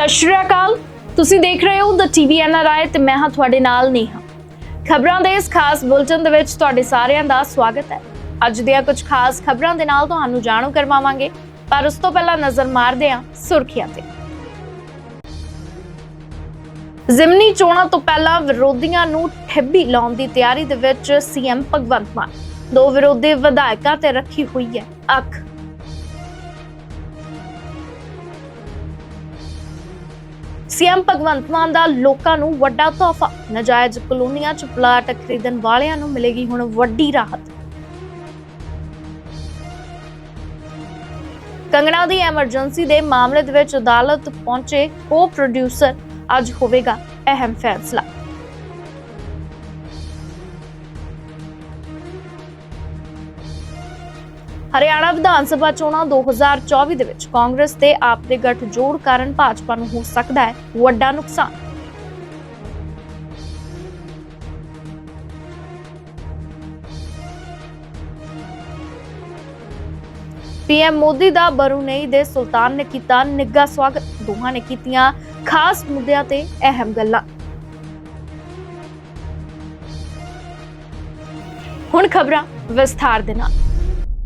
ਸਤਿ ਸ਼੍ਰੀ ਅਕਾਲ। ਤੁਸੀਂ ਦੇਖ ਰਹੇ ਹੋ ਦ ਟੀਵੀ ਐਨਆਰਆਈ ਤੇ ਮੈਂ ਹਾਂ ਤੁਹਾਡੇ ਨਾਲ ਨੇਹਾ। ਖਬਰਾਂ ਦੇ ਇਸ ਖਾਸ ਬੁਲਟਨ ਦੇ ਵਿੱਚ ਤੁਹਾਡੇ ਸਾਰਿਆਂ ਦਾ ਸਵਾਗਤ ਹੈ। ਅੱਜ ਦੀਆਂ ਕੁਝ ਖਾਸ ਖਬਰਾਂ ਦੇ ਨਾਲ ਤੁਹਾਨੂੰ ਜਾਣੂ ਕਰਵਾਵਾਂਗੇ, ਪਰ ਉਸ ਤੋਂ ਪਹਿਲਾਂ ਨਜ਼ਰ ਮਾਰਦੇ ਹਾਂ ਸੁਰਖੀਆਂ ਤੇ। ਜ਼ਿਮਨੀ ਚੋਣਾਂ ਤੋਂ ਪਹਿਲਾਂ ਵਿਰੋਧੀਆਂ ਨੂੰ ਠੱਬੀ ਲਾਉਣ ਦੀ ਤਿਆਰੀ ਦੇ ਵਿੱਚ ਸੀਐਮ ਭਗਵੰਤ ਮਾਨ। ਦੋ ਵਿਰੋਧੀ ਵਿਧਾਇਕਾਂ ਤੇ ਰੱਖੀ ਹੋਈ ਹੈ ਅੱਖ। ਸੀਐਮ ਭਗਵੰਤ ਮਾਨ ਦਾ ਲੋਕਾਂ ਨੂੰ ਵੱਡਾ ਤੋਹਫਾ। ਨਜਾਇਜ਼ ਕਲੋਨੀਆਂ 'ਚ ਪਲਾਟ ਖਰੀਦਣ ਵਾਲਿਆਂ ਨੂੰ ਮਿਲੇਗੀ ਹੁਣ ਵੱਡੀ ਰਾਹਤ। ਕੰਗਣਾ ਦੀ ਐਮਰਜੈਂਸੀ ਦੇ ਮਾਮਲੇ ਦੇ ਵਿੱਚ ਅਦਾਲਤ ਪਹੁੰਚੇ ਕੋ ਪ੍ਰੋਡਿਊਸਰ ਅੱਜ ਹੋਵੇਗਾ ਅਹਿਮ ਫੈਸਲਾ। ਹਰਿਆਣਾ ਵਿਧਾਨ ਸਭਾ ਚੋਣਾਂ 2024 ਦੇ ਵਿੱਚ ਕਾਂਗਰਸ ਤੇ ਆਪ ਦੇ ਗੱਠਜੋੜ ਕਾਰਨ ਭਾਜਪਾ ਨੂੰ ਹੋ ਸਕਦਾ ਹੈ ਵੱਡਾ ਨੁਕਸਾਨ। ਪੀਐਮ ਮੋਦੀ ਦਾ ਬਰੂਨੇਈ ਦੇ ਸੁਲਤਾਨ ਨੇ ਕੀਤਾ ਨਿੱਘਾ ਸਵਾਗਤ। ਦੋਹਾਂ ਨੇ ਕੀਤੀਆਂ ਖਾਸ ਮੁੱਦਿਆਂ ਤੇ ਅਹਿਮ ਗੱਲਾਂ। ਹੁਣ ਖਬਰਾਂ ਵਿਸਥਾਰ ਦੇ ਨਾਲ।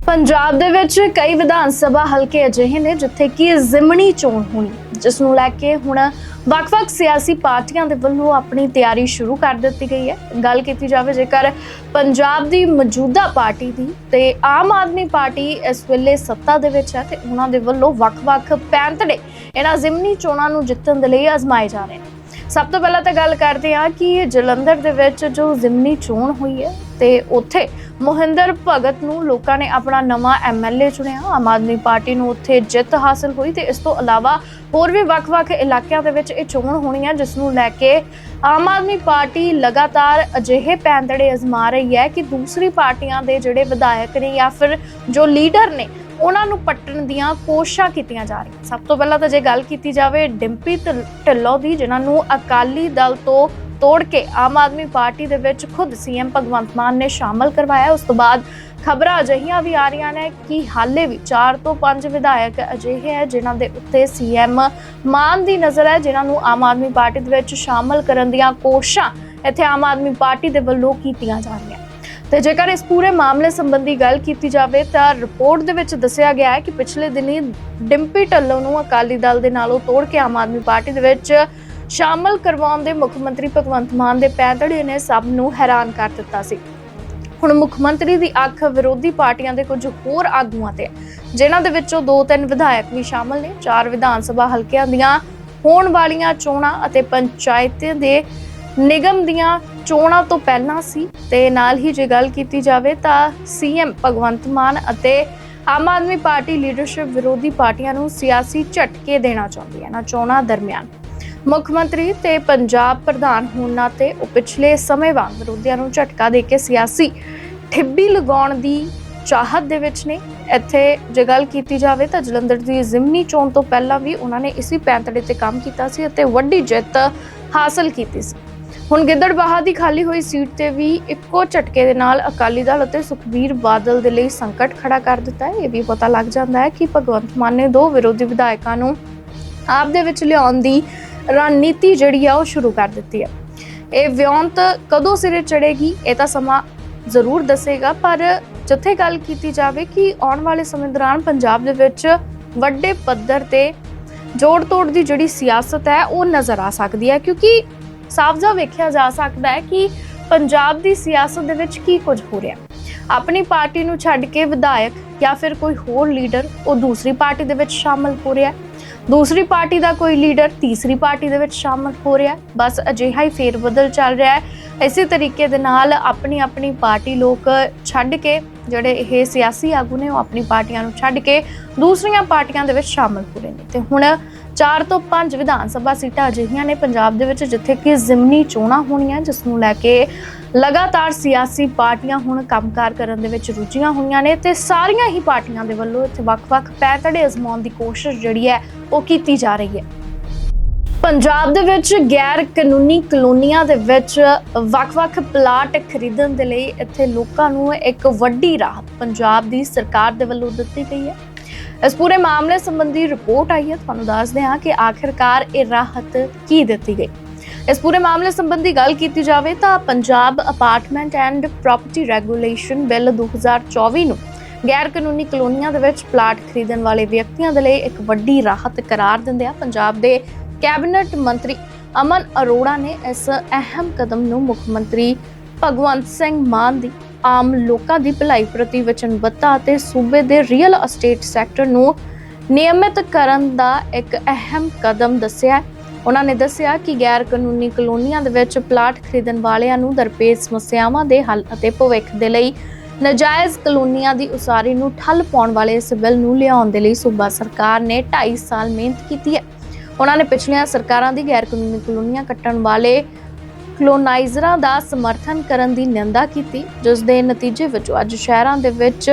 ਪੰਜਾਬ ਦੇ ਵਿੱਚ ਕਈ ਵਿਧਾਨ ਸਭਾ ਹਲਕੇ ਅਜਿਹੇ ਨੇ ਜਿੱਥੇ ਕਿ ਜ਼ਿਮਣੀ ਚੋਣ ਹੋਣੀ, ਜਿਸ ਨੂੰ ਲੈ ਕੇ ਹੁਣ ਵੱਖ-ਵੱਖ ਸਿਆਸੀ ਪਾਰਟੀਆਂ ਦੇ ਵੱਲੋਂ ਆਪਣੀ ਤਿਆਰੀ ਸ਼ੁਰੂ ਕਰ ਦਿੱਤੀ ਗਈ ਹੈ। ਗੱਲ ਕੀਤੀ ਜਾਵੇ ਜੇਕਰ ਪੰਜਾਬ ਦੀ ਮੌਜੂਦਾ ਪਾਰਟੀ ਦੀ, ਤੇ ਆਮ ਆਦਮੀ ਪਾਰਟੀ ਇਸ ਵੇਲੇ ਸੱਤਾ ਦੇ ਵਿੱਚ ਹੈ ਤੇ ਉਹਨਾਂ ਦੇ ਵੱਲੋਂ ਵੱਖ-ਵੱਖ ਪੈਂਤੜੇ ਇਹਨਾਂ ਜ਼ਿਮਨੀ ਚੋਣਾਂ ਨੂੰ ਜਿੱਤਣ ਦੇ ਲਈ ਅਜ਼ਮਾਏ ਜਾ ਰਹੇ ਨੇ। ਸਭ ਤੋਂ ਪਹਿਲਾਂ ਤਾਂ ਗੱਲ ਕਰਦੇ ਹਾਂ ਕਿ ਜਲੰਧਰ ਦੇ ਵਿੱਚ ਜੋ ਜ਼ਿਮਨੀ ਚੋਣ ਹੋਈ ਹੈ, ਤੇ ਉੱਥੇ ਮੋਹਿੰਦਰ ਭਗਤ ਨੂੰ ਲੋਕਾਂ ਨੇ ਆਪਣਾ ਨਵਾਂ ਐਮਐਲਏ ਚੁਣਿਆ। ਆਮ ਆਦਮੀ ਪਾਰਟੀ ਨੂੰ ਉੱਥੇ ਜਿੱਤ ਹਾਸਲ ਹੋਈ ਤੇ ਇਸ ਤੋਂ ਇਲਾਵਾ ਹੋਰ ਵੀ ਵੱਖ-ਵੱਖ ਇਲਾਕਿਆਂ ਦੇ ਵਿੱਚ ਇਹ ਚੋਣ ਹੋਣੀ ਹੈ ਜਿਸ ਨੂੰ ਲੈ ਕੇ ਆਮ ਆਦਮੀ ਪਾਰਟੀ ਲਗਾਤਾਰ ਅਜਿਹੇ ਪੈਂਦੜੇ ਅਜ਼ਮਾ ਰਹੀ ਹੈ ਕਿ ਦੂਸਰੀ ਪਾਰਟੀਆਂ ਦੇ ਜਿਹੜੇ ਵਿਧਾਇਕ ਨੇ ਜਾਂ ਫਿਰ ਜੋ ਲੀਡਰ ਨੇ, ਉਹਨਾਂ ਨੂੰ ਪੱਟਣ ਦੀਆਂ ਕੋਸ਼ਿਸ਼ਾਂ ਕੀਤੀਆਂ ਜਾ ਰਹੀਆਂ। ਸਭ ਤੋਂ ਪਹਿਲਾਂ ਤਾਂ ਜੇ ਗੱਲ ਕੀਤੀ ਜਾਵੇ ਡਿੰਪੀ ਢਿੱਲ- ਢਿੱਲੋਂ ਦੀ, ਜਿਨ੍ਹਾਂ ਨੂੰ ਅਕਾਲੀ ਦਲ ਤੋਂ ਤੋੜ ਕੇ ਆਮ ਆਦਮੀ ਪਾਰਟੀ ਦੇ ਵਿੱਚ ਖੁਦ ਸੀਐਮ ਭਗਵੰਤ ਮਾਨ ਨੇ ਸ਼ਾਮਲ ਕਰਵਾਇਆ। ਉਸ ਤੋਂ ਬਾਅਦ ਖਬਰਾਂ ਅਜਿਹੀਆਂ ਵੀ ਆ ਰਹੀਆਂ ਨੇ ਕਿ ਹਾਲੇ ਵੀ 4 ਤੋਂ 5 ਵਿਧਾਇਕ ਅਜਿਹੇ ਹੈ ਜਿਨ੍ਹਾਂ ਦੇ ਉੱਤੇ ਸੀਐਮ ਮਾਨ ਦੀ ਨਜ਼ਰ ਹੈ, ਜਿਨ੍ਹਾਂ ਨੂੰ ਆਮ ਆਦਮੀ ਪਾਰਟੀ ਦੇ ਵਿੱਚ ਸ਼ਾਮਲ ਕਰਨ ਦੀਆਂ ਕੋਸ਼ਿਸ਼ਾਂ ਇੱਥੇ ਆਮ ਆਦਮੀ ਪਾਰਟੀ ਦੇ ਵੱਲੋਂ ਕੀਤੀਆਂ ਜਾ ਰਹੀਆਂ। ਤੇ ਜੇਕਰ ਇਸ ਪੂਰੇ ਮਾਮਲੇ ਸੰਬੰਧੀ ਗੱਲ ਕੀਤੀ ਜਾਵੇ ਤਾਂ ਰਿਪੋਰਟ ਦੇ ਵਿੱਚ ਦੱਸਿਆ ਗਿਆ ਹੈ ਕਿ ਪਿਛਲੇ ਦਿਨੀ ਡਿੰਪੀ ਢੱਲੋਂ ਨੂੰ ਅਕਾਲੀ ਦਲ ਦੇ ਨਾਲੋਂ ਤੋੜ ਕੇ ਆਮ ਆਦਮੀ ਪਾਰਟੀ ਦੇ ਵਿੱਚ ਸ਼ਾਮਲ ਕਰਵਾਉਣ ਦੇ ਮੁੱਖ ਮੰਤਰੀ ਭਗਵੰਤ ਮਾਨ ਦੇ ਪੈਦੜੇ ਨੇ ਸਭ ਨੂੰ ਹੈਰਾਨ ਕਰ ਦਿੱਤਾ ਸੀ। ਹੁਣ ਮੁੱਖ ਮੰਤਰੀ ਦੀ ਅੱਖ ਵਿਰੋਧੀ ਪਾਰਟੀਆਂ ਦੇ ਕੁਝ ਹੋਰ ਆਗੂਆਂ ਤੇ ਜਿਨ੍ਹਾਂ ਦੇ ਵਿੱਚੋਂ ਦੋ ਤਿੰਨ ਵਿਧਾਇਕ ਵੀ ਸ਼ਾਮਲ ਨੇ, ਚਾਰ ਵਿਧਾਨ ਸਭਾ ਹਲਕਿਆਂ ਦੀਆਂ ਹੋਣ ਵਾਲੀਆਂ ਚੋਣਾਂ ਅਤੇ ਪੰਚਾਇਤਾਂ ਦੇ ਨਿਗਮ ਦੀਆਂ ਚੋਣਾਂ ਤੋਂ ਪਹਿਲਾਂ ਸੀ ਤੇ ਨਾਲ ਹੀ ਜੇ ਗੱਲ ਕੀਤੀ ਜਾਵੇ ਤਾਂ ਸੀਐਮ ਭਗਵੰਤ ਮਾਨ ਅਤੇ ਆਮ ਆਦਮੀ ਪਾਰਟੀ ਲੀਡਰਸ਼ਿਪ ਵਿਰੋਧੀ ਪਾਰਟੀਆਂ ਨੂੰ ਸਿਆਸੀ ਝਟਕੇ ਦੇਣਾ ਚਾਹੁੰਦੀ ਹੈ ਨਾ ਚੋਣਾਂ ਦਰਮਿਆਨ ਮੁੱਖ ਮੰਤਰੀ ਤੇ ਪੰਜਾਬ ਪ੍ਰਧਾਨ ਹੋਣ ਨਾਤੇ ਉਹ ਪਿਛਲੇ ਸਮੇਂ ਵਾਂਗ ਵਿਰੋਧੀਆਂ ਨੂੰ ਝਟਕਾ ਦੇ ਕੇ ਸਿਆਸੀ ਠਿੱਬੀ ਲਗਾਉਣ ਦੀ ਚਾਹਤ ਦੇ ਵਿੱਚ ਨੇ। ਇੱਥੇ ਜੇ ਗੱਲ ਕੀਤੀ ਜਾਵੇ ਤਾਂ ਜਲੰਧਰ ਦੀ ਜ਼ਿਮਨੀ ਚੋਣ ਤੋਂ ਪਹਿਲਾਂ ਵੀ ਉਹਨਾਂ ਨੇ ਇਸੇ ਪੈਂਤੜੇ ਤੇ ਕੰਮ ਕੀਤਾ ਸੀ ਅਤੇ ਵੱਡੀ ਜਿੱਤ ਹਾਸਲ ਕੀਤੀ ਸੀ। ਹੁਣ ਗਿੱਦੜਬਾਹਾ ਦੀ ਖਾਲੀ ਹੋਈ ਸੀਟ ਤੇ ਵੀ ਇੱਕੋ ਝਟਕੇ ਦੇ ਨਾਲ ਅਕਾਲੀ ਦਲ ਅਤੇ ਸੁਖਬੀਰ ਬਾਦਲ ਦੇ ਲਈ ਸੰਕਟ ਖੜਾ ਕਰ ਦਿੱਤਾ ਹੈ। ਇਹ ਵੀ ਪਤਾ ਲੱਗ ਜਾਂਦਾ ਹੈ ਕਿ ਭਗਵੰਤ ਮਾਨ ਨੇ ਦੋ ਵਿਰੋਧੀ ਵਿਧਾਇਕਾਂ ਨੂੰ ਆਪ ਦੇ ਵਿੱਚ ਲਿਆਉਣ ਦੀ ਰਣਨੀਤੀ ਜਿਹੜੀ ਆ ਉਹ ਸ਼ੁਰੂ ਕਰ ਦਿੱਤੀ ਹੈ ਇਹ ਵਿਉਂਤ ਕਦੋਂ ਸਿਰੇ ਚੜੇਗੀ ਇਹ ਤਾਂ ਸਮਾਂ ਜ਼ਰੂਰ ਦੱਸੇਗਾ, ਪਰ ਜਿੱਥੇ ਗੱਲ ਕੀਤੀ ਜਾਵੇ ਕਿ ਆਉਣ ਵਾਲੇ ਸਮੇਂ ਦੌਰਾਨ ਪੰਜਾਬ ਦੇ ਵਿੱਚ ਵੱਡੇ ਪੱਧਰ ਤੇ ਜੋੜ ਤੋੜ ਦੀ ਜਿਹੜੀ ਸਿਆਸਤ ਹੈ, ਉਹ ਨਜ਼ਰ ਆ ਸਕਦੀ ਹੈ। ਕਿਉਂਕਿ ਸਾਫ਼-ਸਾਫ਼ ਵੇਖਿਆ ਜਾ ਸਕਦਾ ਹੈ ਕਿ ਪੰਜਾਬ ਦੀ ਸਿਆਸਤ ਦੇ ਵਿੱਚ ਕੀ ਕੁਝ ਹੋ ਰਿਹਾ। ਹੈ ਆਪਣੀ ਪਾਰਟੀ ਨੂੰ ਛੱਡ ਕੇ ਵਿਧਾਇਕ ਜਾਂ ਫਿਰ ਕੋਈ ਹੋਰ ਲੀਡਰ ਉਹ ਦੂਸਰੀ ਪਾਰਟੀ ਦੇ ਵਿੱਚ ਸ਼ਾਮਲ ਹੋ ਰਿਹਾ ਦੂਸਰੀ ਪਾਰਟੀ ਦਾ ਕੋਈ ਲੀਡਰ ਤੀਸਰੀ ਪਾਰਟੀ ਦੇ ਵਿੱਚ ਸ਼ਾਮਲ ਹੋ ਰਿਹਾ ਬਸ ਅਜਿਹਾ ਹੀ ਫੇਰ ਬਦਲ ਚੱਲ ਰਿਹਾ ਹੈ। ਇਸੇ ਤਰੀਕੇ ਦੇ ਨਾਲ ਆਪਣੀ ਆਪਣੀ ਪਾਰਟੀ ਲੋਕ ਛੱਡ ਕੇ ਜਿਹੜੇ ਇਹ ਸਿਆਸੀ ਆਗੂ ਨੇ ਉਹ ਆਪਣੀ ਪਾਰਟੀਆਂ ਨੂੰ ਛੱਡ ਕੇ ਦੂਸਰੀਆਂ ਪਾਰਟੀਆਂ ਦੇ ਵਿੱਚ ਸ਼ਾਮਲ ਹੋ ਰਹੇ ਨੇ। ਤੇ ਹੁਣ 4 ਤੋਂ 5 ਵਿਧਾਨ ਸਭਾ ਸੀਟਾਂ ਅਜਿਹੀਆਂ ਨੇ ਪੰਜਾਬ ਦੇ ਵਿੱਚ ਜਿੱਥੇ ਕਿ ਜ਼ਿਮਨੀ ਚੋਣਾਂ ਹੋਣੀਆਂ, ਜਿਸ ਨੂੰ ਲੈ ਕੇ ਲਗਾਤਾਰ ਸਿਆਸੀ ਪਾਰਟੀਆਂ ਹੁਣ ਕੰਮਕਾਰ ਕਰਨ ਦੇ ਵਿੱਚ ਰੁੱਝੀਆਂ ਹੋਈਆਂ ਨੇ ਤੇ ਸਾਰੀਆਂ ਹੀ ਪਾਰਟੀਆਂ ਦੇ ਵੱਲੋਂ ਇੱਥੇ ਵੱਖ-ਵੱਖ ਪੈਂਤੜੇ ਅਜ਼ਮਾਉਣ ਦੀ ਕੋਸ਼ਿਸ਼ ਜਿਹੜੀ ਹੈ, ਉਹ ਕੀਤੀ ਜਾ ਰਹੀ ਹੈ। ਪੰਜਾਬ ਦੇ ਵਿੱਚ ਗੈਰ ਕਾਨੂੰਨੀ ਕਲੋਨੀਆਂ ਦੇ ਵਿੱਚ ਵੱਖ-ਵੱਖ ਪਲਾਟ ਖਰੀਦਣ ਦੇ ਲਈ ਇੱਥੇ ਲੋਕਾਂ ਨੂੰ ਇੱਕ ਵੱਡੀ ਰਾਹਤ ਪੰਜਾਬ ਦੀ ਸਰਕਾਰ ਦੇ ਵੱਲੋਂ ਦਿੱਤੀ ਗਈ ਹੈ। ਇਸ ਪੂਰੇ ਮਾਮਲੇ ਸੰਬੰਧੀ ਰਿਪੋਰਟ ਆਈ ਹੈ। ਤੁਹਾਨੂੰ ਦੱਸਦੇ ਹਾਂ ਕਿ ਆਖਿਰਕਾਰ ਇਹ ਰਾਹਤ ਕੀ ਦਿੱਤੀ ਗਈ। ਇਸ ਪੂਰੇ ਮਾਮਲੇ ਸੰਬੰਧੀ ਗੱਲ ਕੀਤੀ ਜਾਵੇ ਤਾਂ Punjab apartment and property regulation bill 2024 ਨੂੰ ਗੈਰ ਕਾਨੂੰਨੀ ਕਲੋਨੀਆਂ ਦੇ ਵਿੱਚ ਪਲਾਟ ਖਰੀਦਣ ਵਾਲੇ ਵਿਅਕਤੀਆਂ ਦੇ ਲਈ ਇੱਕ ਵੱਡੀ ਰਾਹਤ ਕਰਾਰ ਦਿੰਦੇ ਆ ਪੰਜਾਬ ਦੇ ਕੈਬਨਿਟ ਮੰਤਰੀ ਅਮਨ ਅਰੋੜਾ ਨੇ ਇਸ ਅਹਿਮ ਕਦਮ ਨੂੰ ਮੁੱਖ ਮੰਤਰੀ ਭਗਵੰਤ ਸਿੰਘ ਮਾਨ ਦੀ ਆਮ ਲੋਕਾਂ ਦੀ ਭਲਾਈ ਪ੍ਰਤੀ ਵਚਨਬੱਧਤਾ ਅਤੇ ਸੂਬੇ ਦੇ ਰੀਅਲ ਅਸਟੇਟ ਸੈਕਟਰ ਨੂੰ ਨਿਯਮਿਤ ਕਰਨ ਦਾ ਇੱਕ ਅਹਿਮ ਕਦਮ ਦੱਸਿਆ ਉਹਨਾਂ ਨੇ ਦੱਸਿਆ ਕਿ ਗੈਰ ਕਾਨੂੰਨੀ ਕਲੋਨੀਆਂ ਦੇ ਵਿੱਚ ਪਲਾਟ ਖਰੀਦਣ ਵਾਲਿਆਂ ਨੂੰ ਦਰਪੇਸ਼ ਸਮੱਸਿਆਵਾਂ ਦੇ ਹੱਲ ਅਤੇ ਭਵਿੱਖ ਦੇ ਲਈ ਨਜਾਇਜ਼ ਕਲੋਨੀਆਂ ਦੀ ਉਸਾਰੀ ਨੂੰ ਠੱਲ ਪਾਉਣ ਵਾਲੇ ਇਸ ਬਿੱਲ ਨੂੰ ਲਿਆਉਣ ਦੇ ਲਈ ਸੂਬਾ ਸਰਕਾਰ ਨੇ 2.5 ਸਾਲ ਮਿਹਨਤ ਕੀਤੀ ਹੈ। ਉਹਨਾਂ ਨੇ ਪਿਛਲੀਆਂ ਸਰਕਾਰਾਂ ਦੀ ਗੈਰ ਕਾਨੂੰਨੀ ਕਲੋਨੀਆਂ ਕੱਟਣ ਵਾਲੇ ਕਲੋਨਾਈਜ਼ਰਾਂ ਦਾ ਸਮਰਥਨ ਕਰਨ ਦੀ ਨਿੰਦਾ ਕੀਤੀ, ਜਿਸ ਦੇ ਨਤੀਜੇ ਵਜੋਂ ਅੱਜ ਸ਼ਹਿਰਾਂ ਦੇ ਵਿੱਚ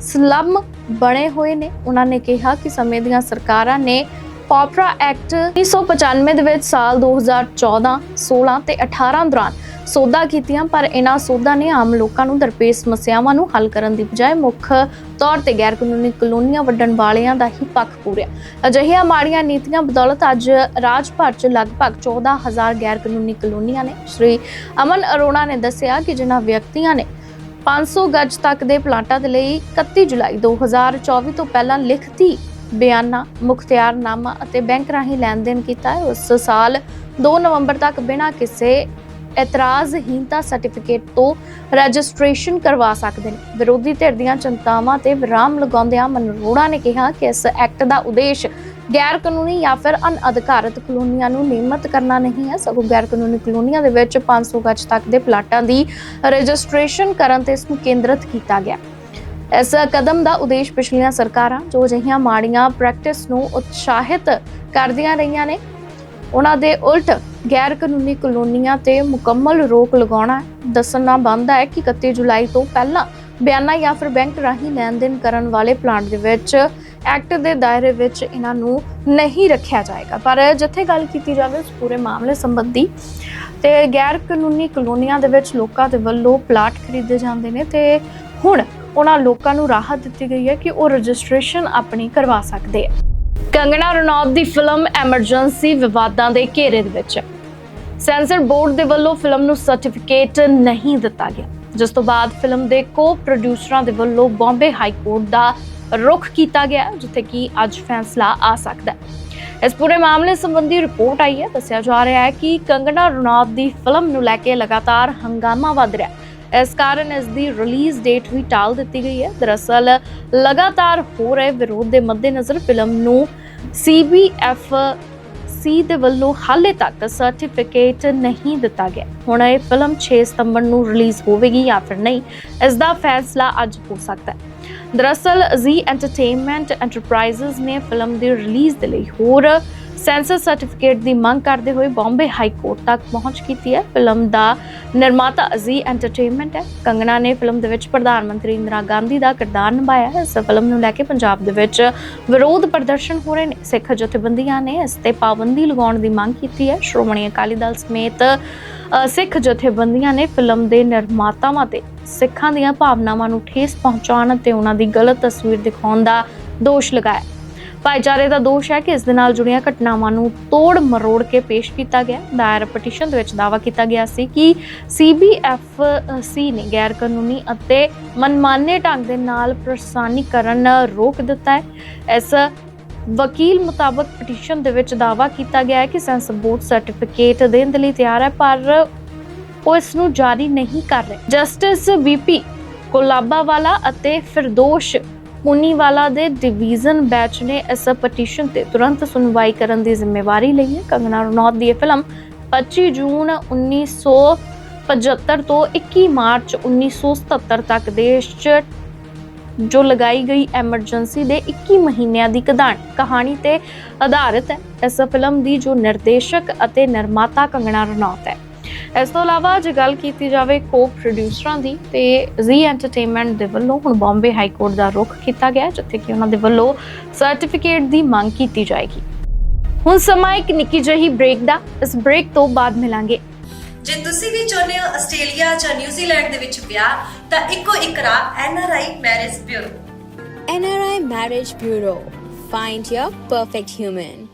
ਸਲਮ ਬਣੇ ਹੋਏ ਨੇ। ਉਹਨਾਂ ਨੇ ਕਿਹਾ ਕਿ ਸਮੇਂ ਦੀਆਂ ਸਰਕਾਰਾਂ ਨੇ ਪੋਪਰਾ ਐਕਟ 1995 ਦੇ ਵਿੱਚ ਸਾਲ 2014 16 ਤੇ 18 ਦੌਰਾਨ ਸੋਧਾਂ ਕੀਤੀਆਂ, ਪਰ ਇਹਨਾਂ ਸੋਧਾਂ ਨੇ ਆਮ ਲੋਕਾਂ ਨੂੰ ਦਰਪੇਸ਼ ਸਮੱਸਿਆਵਾਂ ਨੂੰ ਹੱਲ ਕਰਨ ਦੀ ਬਜਾਏ ਮੁੱਖ ਤੌਰ ਤੇ ਗੈਰ ਕਾਨੂੰਨੀ ਕਲੋਨੀਆਂ ਵੱਢਣ ਵਾਲਿਆਂ ਦਾ ਹੀ ਪੱਖ ਪੂਰਿਆ। ਅਜਿਹੀਆਂ ਮਾੜੀਆਂ ਨੀਤੀਆਂ ਬਦੌਲਤ ਅੱਜ ਰਾਜ ਭਰ 'ਚ ਲਗਭਗ 14000 ਗੈਰ ਕਾਨੂੰਨੀ ਕਲੋਨੀਆਂ ਨੇ। ਸ਼੍ਰੀ ਅਮਨ ਅਰੋੜਾ ਨੇ ਦੱਸਿਆ ਕਿ ਜਿਨ੍ਹਾਂ ਵਿਅਕਤੀਆਂ ਨੇ 500 ਗਜ ਤੱਕ ਦੇ ਪਲਾਟਾਂ ਦੇ ਲਈ 31 ਜੁਲਾਈ 2024 ਤੋਂ ਪਹਿਲਾਂ ਲਿਖਤੀ ਬਿਆਨਾ ਮੁਖਤਿਆਰਨਾਮਾ ਅਤੇ ਬੈਂਕ ਰਾਹੀਂ ਲੈਣ ਦੇਣ ਕੀਤਾ ਹੈ। ਉਸ ਸਾਲ 2 ਨਵੰਬਰ ਤੱਕ ਬਿਨਾਂ ਕਿਸੇ ਇਤਰਾਜ਼ਹੀਨਤਾ ਸਰਟੀਫਿਕੇਟ ਤੋਂ ਰਜਿਸਟ੍ਰੇਸ਼ਨ ਕਰਵਾ ਸਕਦੇ ਨੇ। ਵਿਰੋਧੀ ਧਿਰ ਦੀਆਂ ਚਿੰਤਾਵਾਂ ਤੇ ਵਿਰਾਮ ਲਗਾਉਂਦਿਆਂ ਮਨਰੋੜਾ ਨੇ ਕਿਹਾ ਕਿ ਇਸ ਐਕਟ ਦਾ ਉਦੇਸ਼ ਗੈਰ ਕਾਨੂੰਨੀ ਜਾਂ ਫਿਰ ਅਨਅਧਿਕਾਰਤ ਕਲੋਨੀਆਂ ਨੂੰ ਨਿਯਮਤ ਕਰਨਾ ਨਹੀਂ ਹੈ। ਸਗੋਂ ਗੈਰ ਕਾਨੂੰਨੀ ਕਲੋਨੀਆਂ ਦੇ ਵਿੱਚ 500 ਗੱਜ ਤੱਕ ਦੇ ਪਲਾਟਾਂ ਦੀ ਰਜਿਸਟ੍ਰੇਸ਼ਨ ਕਰਨ ਤੇ ਇਸ ਨੂੰ ਕੇਂਦਰਿਤ ਕੀਤਾ ਗਿਆ। ਇਸ ਕਦਮ ਦਾ ਉਦੇਸ਼ ਪਿਛਲੀਆਂ ਸਰਕਾਰਾਂ, ਜੋ ਅਜਿਹੀਆਂ ਮਾੜੀਆਂ ਪ੍ਰੈਕਟਿਸ ਨੂੰ ਉਤਸ਼ਾਹਿਤ ਕਰਦੀਆਂ ਰਹੀਆਂ ਨੇ, ਉਹਨਾਂ ਦੇ ਉਲਟ ਗੈਰ ਕਾਨੂੰਨੀ ਕਲੋਨੀਆਂ ਤੇ ਮੁਕੰਮਲ ਰੋਕ ਲਗਾਉਣਾ ਦੱਸਣਾ ਬਣਦਾ ਹੈ ਕਿ 31 ਜੁਲਾਈ ਤੋਂ ਪਹਿਲਾਂ ਬਿਆਨਾ ਜਾਂ ਫਿਰ ਬੈਂਕ ਰਾਹੀਂ ਲੈਣ ਦੇਣ ਕਰਨ ਵਾਲੇ ਪਲਾਂਟ ਦੇ ਵਿੱਚ ਐਕਟ ਦੇ ਦਾਇਰੇ ਵਿੱਚ ਇਹਨਾਂ ਨੂੰ ਨਹੀਂ ਰੱਖਿਆ ਜਾਏਗਾ। ਪਰ ਜਿੱਥੇ ਗੱਲ ਕੀਤੀ ਜਾਵੇ ਇਸ ਪੂਰੇ ਮਾਮਲੇ ਸੰਬੰਧੀ ਤੇ ਗੈਰ ਕਾਨੂੰਨੀ ਕਲੋਨੀਆਂ ਦੇ ਵਿੱਚ ਲੋਕਾਂ ਦੇ ਵੱਲੋਂ ਪਲਾਟ ਖਰੀਦੇ ਜਾਂਦੇ ਨੇ ਤੇ ਹੁਣ ਉਹਨਾਂ ਲੋਕਾਂ ਨੂੰ ਰਾਹਤ ਦਿੱਤੀ ਗਈ ਹੈ ਕਿ ਉਹ ਰਜਿਸਟ੍ਰੇਸ਼ਨ ਆਪਣੀ ਕਰਵਾ ਸਕਦੇ ਆ ਕੰਗਣਾ ਰਣੌਤ ਦੀ ਫਿਲਮ ਐਮਰਜੈਂਸੀ ਵਿਵਾਦਾਂ ਦੇ ਘੇਰੇ ਦੇ ਵਿੱਚ। ਹੈ ਸੈਂਸਰ ਬੋਰਡ ਦੇ ਵੱਲੋਂ ਫਿਲਮ ਨੂੰ ਸਰਟੀਫਿਕੇਟ ਨਹੀਂ ਦਿੱਤਾ ਗਿਆ, ਜਿਸ ਤੋਂ ਬਾਅਦ ਫਿਲਮ ਦੇ ਕੋ-ਪ੍ਰੋਡਿਊਸਰਾਂ ਦੇ ਵੱਲੋਂ ਬੰਬੇ ਹਾਈ ਕੋਰਟ ਦਾ ਰੁਖ ਕੀਤਾ ਗਿਆ, ਜਿੱਥੇ ਕਿ ਅੱਜ ਫੈਸਲਾ ਆ ਸਕਦਾ ਹੈ। ਇਸ ਪੂਰੇ ਮਾਮਲੇ ਸੰਬੰਧੀ ਰਿਪੋਰਟ ਆਈ ਹੈ, ਦੱਸਿਆ ਜਾ ਰਿਹਾ ਹੈ ਕਿ ਕੰਗਣਾ ਰਣੌਤ ਦੀ ਫਿਲਮ ਨੂੰ ਲੈ ਕੇ ਲਗਾਤਾਰ ਹੰਗਾਮਾ ਵੱਧ ਰਿਹਾ ਹੈ। ਇਸ ਕਾਰਨ ਇਸ ਦੀ ਰਿਲੀਜ਼ ਡੇਟ ਵੀ ਟਾਲ ਦਿੱਤੀ ਗਈ ਹੈ। ਦਰਅਸਲ ਲਗਾਤਾਰ ਹੋ ਰਹੇ ਵਿਰੋਧ ਦੇ ਮੱਦੇਨਜ਼ਰ ਫਿਲਮ ਨੂੰ CBF ਸੀ ਦੇ ਵੱਲੋਂ ਹਾਲੇ ਤੱਕ ਸਰਟੀਫਿਕੇਟ ਨਹੀਂ ਦਿੱਤਾ ਗਿਆ। ਹੁਣ ਇਹ ਫਿਲਮ 6 ਸਤੰਬਰ ਨੂੰ ਰਿਲੀਜ਼ ਹੋਵੇਗੀ ਜਾਂ ਫਿਰ ਨਹੀਂ, ਇਸ ਦਾ ਫੈਸਲਾ ਅੱਜ ਹੋ ਸਕਦਾ ਹੈ। ਦਰਅਸਲ ਜ਼ੀ ਐਂਟਰਟੇਨਮੈਂਟ ਐਂਟਰਪ੍ਰਾਈਜ਼ਸ ਨੇ ਫਿਲਮ ਦੀ ਰਿਲੀਜ਼ ਦੇ ਲਈ ਹੋਰ ਸੈਂਸਰ ਸਰਟੀਫਿਕੇਟ ਦੀ ਮੰਗ ਕਰਦੇ ਹੋਏ ਬੰਬੇ ਹਾਈ ਕੋਰਟ ਤੱਕ ਪਹੁੰਚ ਕੀਤੀ ਹੈ। ਫਿਲਮ ਦਾ ਨਿਰਮਾਤਾ ਅਜ਼ੀ ਐਂਟਰਟੇਨਮੈਂਟ ਹੈ। ਕੰਗਣਾ ਨੇ ਫਿਲਮ ਦੇ ਵਿੱਚ ਪ੍ਰਧਾਨ ਮੰਤਰੀ ਇੰਦਰਾ ਗਾਂਧੀ ਦਾ ਕਿਰਦਾਰ ਨਿਭਾਇਆ ਹੈ। ਇਸ ਫਿਲਮ ਨੂੰ ਲੈ ਕੇ ਪੰਜਾਬ ਦੇ ਵਿੱਚ ਵਿਰੋਧ ਪ੍ਰਦਰਸ਼ਨ ਹੋ ਰਹੇ ਨੇ। ਸਿੱਖ ਜਥੇਬੰਦੀਆਂ ਨੇ ਇਸ ਤੇ ਪਾਬੰਦੀ ਲਗਾਉਣ ਦੀ ਮੰਗ ਕੀਤੀ ਹੈ। ਸ਼੍ਰੋਮਣੀ ਅਕਾਲੀ ਦਲ ਸਮੇਤ ਸਿੱਖ ਜਥੇਬੰਦੀਆਂ ਨੇ ਫਿਲਮ ਦੇ ਨਿਰਮਾਤਾਵਾਂ ਤੇ ਸਿੱਖਾਂ ਦੀਆਂ ਭਾਵਨਾਵਾਂ ਨੂੰ ਠੇਸ ਪਹੁੰਚਾਉਣ ਅਤੇ ਉਹਨਾਂ ਦੀ ਗਲਤ ਤਸਵੀਰ ਦਿਖਾਉਣ ਦਾ ਦੋਸ਼ ਲਗਾਇਆ। ਭਾਈਚਾਰੇ ਦਾ ਦੋਸ਼ ਹੈ ਕਿ ਇਸ ਦੇ ਨਾਲ ਜੁੜੀਆਂ ਘਟਨਾਵਾਂ ਨੂੰ ਤੋੜ ਮਰੋੜ ਕੇ ਪੇਸ਼ ਕੀਤਾ ਗਿਆ। ਦਾਇਰ ਪਟੀਸ਼ਨ ਦੇ ਵਿੱਚ ਦਾਅਵਾ ਕੀਤਾ ਗਿਆ ਸੀ ਕਿ CBFC ਨੇ ਗੈਰ ਕਾਨੂੰਨੀ ਅਤੇ ਮਨਮਾਨੇ ਢੰਗ ਦੇ ਨਾਲ ਪ੍ਰਸਾਨੀਕਰਨ ਰੋਕ ਦਿੱਤਾ ਹੈ। ਇਸ ਵਕੀਲ ਮੁਤਾਬਕ ਪਟੀਸ਼ਨ ਦੇ ਵਿੱਚ ਦਾਅਵਾ ਕੀਤਾ ਗਿਆ ਹੈ ਕਿ ਸੈਂਸ ਬੋਰਡ ਸਰਟੀਫਿਕੇਟ ਦੇਣ ਦੇ ਲਈ ਤਿਆਰ ਹੈ, ਪਰ ਉਹ ਇਸ ਨੂੰ ਜਾਰੀ ਨਹੀਂ ਕਰ ਰਹੇ। ਜਸਟਿਸ ਬੀਪੀ ਕੋਲਾਬਾਵਾਲਾ ਅਤੇ ਫਿਰਦੋਸ਼ ਪੁਨੀਵਾਲਾ ਦੇ ਡਿਵੀਜ਼ਨ ਬੈਚ ਨੇ ਇਸ ਪਟੀਸ਼ਨ ਤੇ ਤੁਰੰਤ ਸੁਣਵਾਈ ਕਰਨ ਦੀ ਜ਼ਿੰਮੇਵਾਰੀ ਲਈ ਹੈ। ਕੰਗਨਾ ਰਣੌਤ ਦੀ ਇਹ ਫਿਲਮ 25 ਜੂਨ 1975 ਤੋਂ 21 ਮਾਰਚ 1977 ਤੱਕ ਦੇਸ਼ 'ਚ ਜੋ ਲਗਾਈ ਗਈ ਐਮਰਜੈਂਸੀ ਦੇ 21 ਮਹੀਨਿਆਂ ਦੀ ਕਹਾਣ ਕਹਾਣੀ ਤੇ ਆਧਾਰਿਤ ਹੈ। ਇਸ ਫਿਲਮ ਦੀ ਜੋ ਨਿਰਦੇਸ਼ਕ ਅਤੇ ਨਿਰਮਾਤਾ ਕੰਗਣਾ ਰਣੌਤ ਹੈ। ਇਸ ਤੋਂ ਇਲਾਵਾ ਜੇ ਗੱਲ ਕੀਤੀ ਜਾਵੇ ਕੋ ਪ੍ਰੋਡਿਊਸਰਾਂ ਦੀ ਤੇ ਜ਼ੀ ਐਂਟਰਟੇਨਮੈਂਟ ਦੇ ਵੱਲੋਂ ਹੁਣ ਬੰਬੇ ਹਾਈ ਕੋਰਟ ਦਾ ਰੁਖ ਕੀਤਾ ਗਿਆ ਜਿੱਥੇ ਕਿ ਉਹਨਾਂ ਦੇ ਵੱਲੋਂ ਸਰਟੀਫਿਕੇਟ ਦੀ ਮੰਗ ਕੀਤੀ ਜਾਏਗੀ ਹੁਣ ਸਮਾਂ ਇੱਕ ਨਿੱਕੀ ਜਿਹੀ ਬ੍ਰੇਕ ਦਾ ਇਸ ਬ੍ਰੇਕ ਤੋਂ ਬਾਅਦ ਮਿਲਾਂਗੇ ਜੇ ਤੁਸੀਂ ਵੀ ਚਾਹੁੰਦੇ ਹੋ ਆਸਟ੍ਰੇਲੀਆ ਜਾਂ ਨਿਊਜ਼ੀਲੈਂਡ ਦੇ ਵਿੱਚ ਵਿਆਹ ਤਾਂ ਇੱਕੋ ਇੱਕ ਰਾਹ NRI marriage bureau NRI Marriage Bureau. Find your perfect human.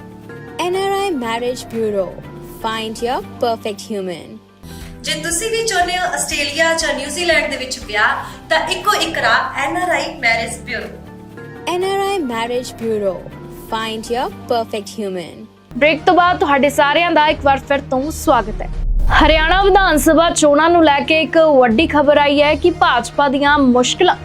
NRI Marriage Bureau. Find your perfect human. ਜੇ ਤੁਸੀਂ ਵੀ ਚਾਹੁੰਦੇ ਹੋ ਆਸਟ੍ਰੇਲੀਆ ਜਾਂ ਨਿਊਜ਼ੀਲੈਂਡ ਦੇ ਵਿੱਚ ਵਿਆਹ ਤਾਂ ਇੱਕੋ ਇੱਕ ਰਾਹ NRI marriage bureau NRI Marriage Bureau. Find your perfect human. Break ਤੋਂ ਬਾਅਦ ਤੁਹਾਡੇ ਸਾਰਿਆਂ ਦਾ ਇੱਕ ਵਾਰ ਫਿਰ ਤੋਂ ਸਵਾਗਤ ਹੈ ਹਰਿਆਣਾ ਵਿਧਾਨ ਸਭਾ ਚੋਣਾਂ ਨੂੰ ਲੈ ਕੇ ਇੱਕ ਵੱਡੀ ਖਬਰ ਆਈ ਹੈ ਕਿ ਭਾਜਪਾ ਦੀਆਂ ਮੁਸ਼ਕਲਾਂ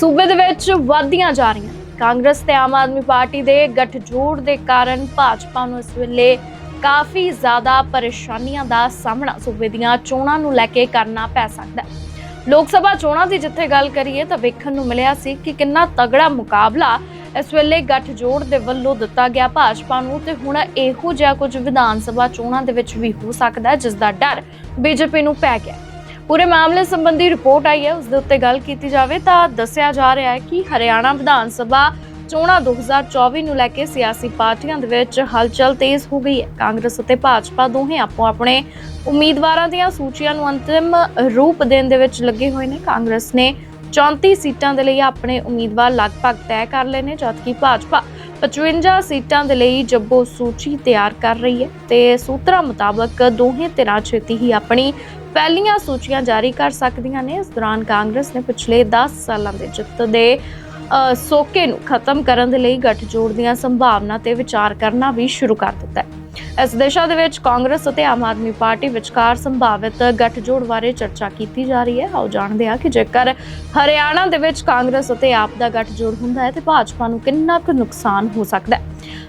ਸੂਬੇ ਦੇ ਵਿੱਚ ਵਧਦੀਆਂ ਜਾ ਰਹੀਆਂ ਕਾਂਗਰਸ ਤੇ ਆਮ ਆਦਮੀ ਪਾਰਟੀ ਦੇ ਗੱਠਜੋੜ ਦੇ ਕਾਰਨ ਭਾਜਪਾ ਨੂੰ ਇਸ ਵੇਲੇ ਕਾਫੀ ਜ਼ਿਆਦਾ ਪਰੇਸ਼ਾਨੀਆਂ ਦਾ ਸਾਹਮਣਾ ਸੂਬੇ ਦੀਆਂ ਚੋਣਾਂ ਨੂੰ ਲੈ ਕੇ ਕਰਨਾ ਪੈ ਸਕਦਾ ਹੈ। ਲੋਕ ਸਭਾ ਚੋਣਾਂ ਦੀ ਜਿੱਥੇ ਗੱਲ ਕਰੀਏ ਤਾਂ ਵੇਖਣ ਨੂੰ ਮਿਲਿਆ ਸੀ ਕਿ ਕਿੰਨਾ ਤਗੜਾ ਮੁਕਾਬਲਾ ਇਸ ਵੇਲੇ ਗੱਠਜੋੜ ਦੇ ਵੱਲੋਂ ਦਿੱਤਾ ਗਿਆ ਭਾਜਪਾ ਨੂੰ ਤੇ ਹੁਣ ਇਹੋ ਜਿਹਾ ਕੁਝ ਵਿਧਾਨ ਸਭਾ ਚੋਣਾਂ ਦੇ ਵਿੱਚ ਵੀ ਹੋ ਸਕਦਾ ਹੈ, ਜਿਸ ਦਾ ਡਰ ਬੀਜੇਪੀ ਨੂੰ ਪੈ ਗਿਆ ਪੂਰੇ ਮਾਮਲੇ ਸੰਬੰਧੀ ਰਿਪੋਰਟ ਆਈ ਹੈ, ਉਸ ਦੇ ਉੱਤੇ ਗੱਲ ਕੀਤੀ ਜਾਵੇ ਤਾਂ ਦੱਸਿਆ ਜਾ ਰਿਹਾ ਹੈ ਕਿ ਹਰਿਆਣਾ ਵਿਧਾਨ ਸਭਾ ਚੋਣਾਂ 2024 ਨੂੰ ਲੈ ਕੇ ਸਿਆਸੀ ਪਾਰਟੀਆਂ ਦੇ ਵਿੱਚ ਹਲਚਲ ਤੇਜ਼ ਹੋ ਗਈ ਹੈ। ਕਾਂਗਰਸ ਅਤੇ ਭਾਜਪਾ ਦੋਹੇ ਆਪੋ ਆਪਣੇ ਉਮੀਦਵਾਰਾਂ ਦੀਆਂ ਸੂਚੀਆਂ ਨੂੰ ਅੰਤਿਮ ਰੂਪ ਦੇਣ ਦੇ ਵਿੱਚ ਲੱਗੇ ਹੋਏ ਨੇ। ਕਾਂਗਰਸ ਨੇ 34 ਸੀਟਾਂ ਦੇ ਲਈ ਆਪਣੇ ਉਮੀਦਵਾਰ ਲਗਭਗ ਤੈਅ ਕਰ ਲਏ ਨੇ, ਜਦਕਿ ਭਾਜਪਾ 55 ਸੀਟਾਂ ਦੇ ਲਈ ਜੱਬੋ ਸੂਚੀ ਤਿਆਰ ਕਰ ਰਹੀ ਹੈ ਤੇ ਸੂਤਰਾਂ ਮੁਤਾਬਕ ਦੋਹੇ ਧਿਰਾਂ ਛੇਤੀ ਹੀ ਆਪਣੀ ਪਹਿਲੀਆਂ ਸੂਚੀਆਂ ਜਾਰੀ ਕਰ ਸਕਦੀਆਂ ਨੇ। ਇਸ ਦੌਰਾਨ ਕਾਂਗਰਸ ਨੇ ਪਿਛਲੇ 10 ਸਾਲਾਂ ਦੇ ਜਿੱਤ ਦੇ ਸੋਕੇ ਨੂੰ ਖਤਮ ਕਰਨ ਦੇ ਲਈ ਗੱਠਜੋੜ ਦੀਆਂ ਸੰਭਾਵਨਾ ਤੇ ਵਿਚਾਰ ਕਰਨਾ ਵੀ ਸ਼ੁਰੂ ਕਰ ਦਿੱਤਾ ਹੈ। ਇਸ ਦਿਸ਼ਾ ਦੇ ਵਿੱਚ ਕਾਂਗਰਸ ਅਤੇ ਆਮ ਆਦਮੀ ਪਾਰਟੀ ਵਿਚਕਾਰ ਸੰਭਾਵਿਤ ਗੱਠਜੋੜ ਬਾਰੇ ਚਰਚਾ ਕੀਤੀ ਜਾ ਰਹੀ ਹੈ। ਆਓ ਜਾਣਦੇ ਹਾਂ ਕਿ ਜੇਕਰ ਹਰਿਆਣਾ ਦੇ ਵਿੱਚ ਕਾਂਗਰਸ ਅਤੇ ਆਪ ਦਾ ਗੱਠਜੋੜ ਹੁੰਦਾ ਹੈ, ਤੇ ਭਾਜਪਾ ਨੂੰ ਕਿੰਨਾ ਕੁ ਨੁਕਸਾਨ ਹੋ ਸਕਦਾ ਹੈ?